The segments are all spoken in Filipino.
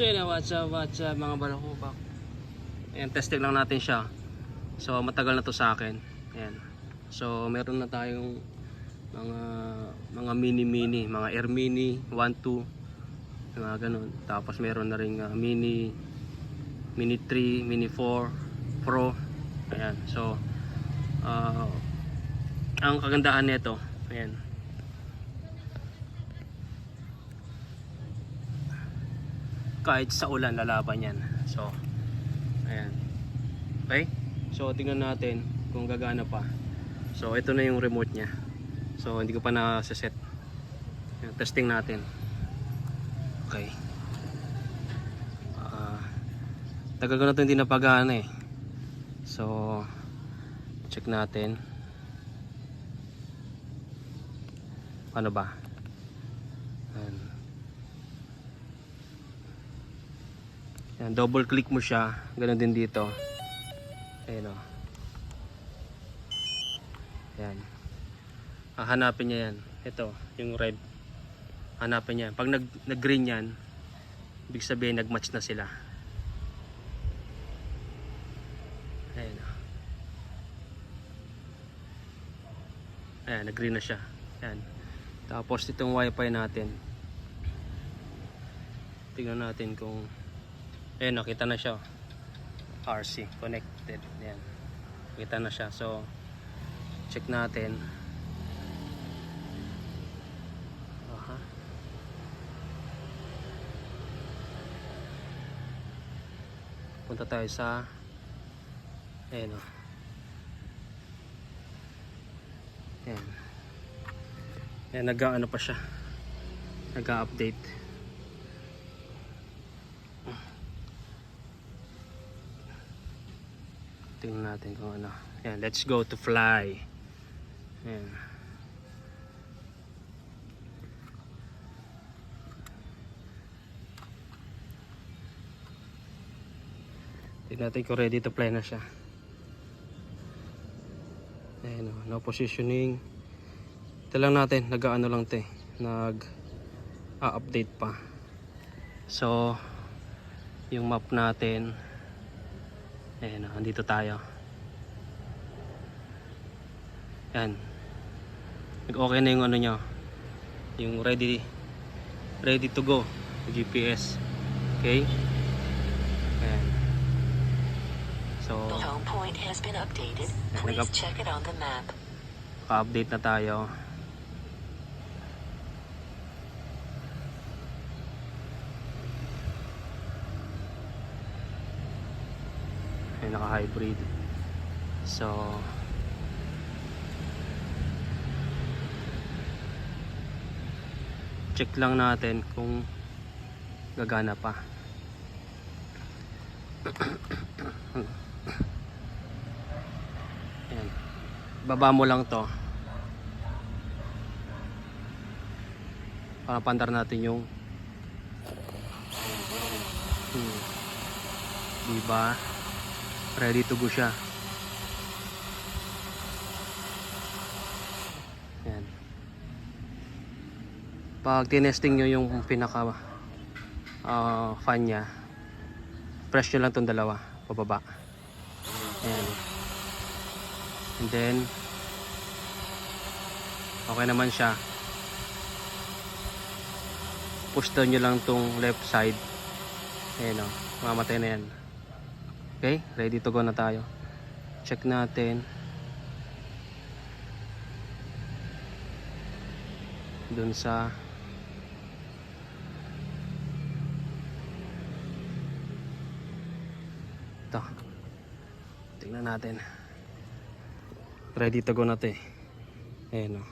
So yun, what's up, what's up mga balakubak. Ayan, testing lang natin siya. So matagal na to sa akin. Ayan. So meron na tayong mga mga mini mini, mga Air Mini 1 2 mga ganun. Tapos meron na ring ah, mini mini 3, mini 4 Pro. Ayan. So ah, ang kagandahan nito, ayan. Kahit sa ulan lalaban yan. So ayan. Okay? So tingnan natin kung gagana pa. So ito na yung remote niya. So hindi ko pa na-set. Ayan, Testing natin. Okay. Ah, tagal ko na ito hindi napagana eh. So check natin. Ano ba? Ayan. Ayan, double click mo siya. Ganon din dito. Ayan o. Ayan. Hahanapin niya yan. Ito, yung red. Hanapin niya. Pag nag, nag-green yan, ibig sabihin nag-match na sila. Ayan o. Ayan, nag-green na siya. Ayan. Tapos itong wifi natin. Tingnan natin kung Ayan, nakita na siya. RC connected. Ayan. Kita na siya. So, check natin. Aha. Punta tayo sa Ayan o. Ayan. Ayan, nag-ano pa siya. Nag-update. Tingnan natin kung ano. Ayan, let's go to fly. Ayan. Tingnan natin kung ready to fly na siya. Ayan o, no positioning. Ito lang natin, nag-ano lang te. Nag-update pa. So, yung map natin, Ayan, oh, andito tayo. Yan. Nag-okay na yung ano nyo. Yung ready ready to go. GPS. Okay? Ayan. So, The home point has been updated. Please check it on the map. pa-update na tayo. Ay, naka-hybrid. So, check lang natin kung gagana pa. Ayan. Baba mo lang to. Para pandar natin yung hmm. Diba? Ready to go siya. Yan. Pag tinesting nyo yung pinaka ah, fan niya, press nyo lang itong dalawa, pababa. Ayan. And then, okay naman siya. Push down nyo lang tong left side. Ayan o, mamatay na yan. Okay, ready to go na tayo. Check natin. Dun sa Ito. Tingnan natin. Ready to go na to eh. Ayan o.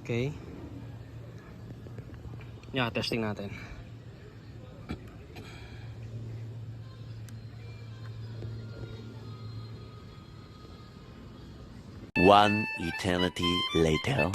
Okay. Yeah, testing natin. One eternity later.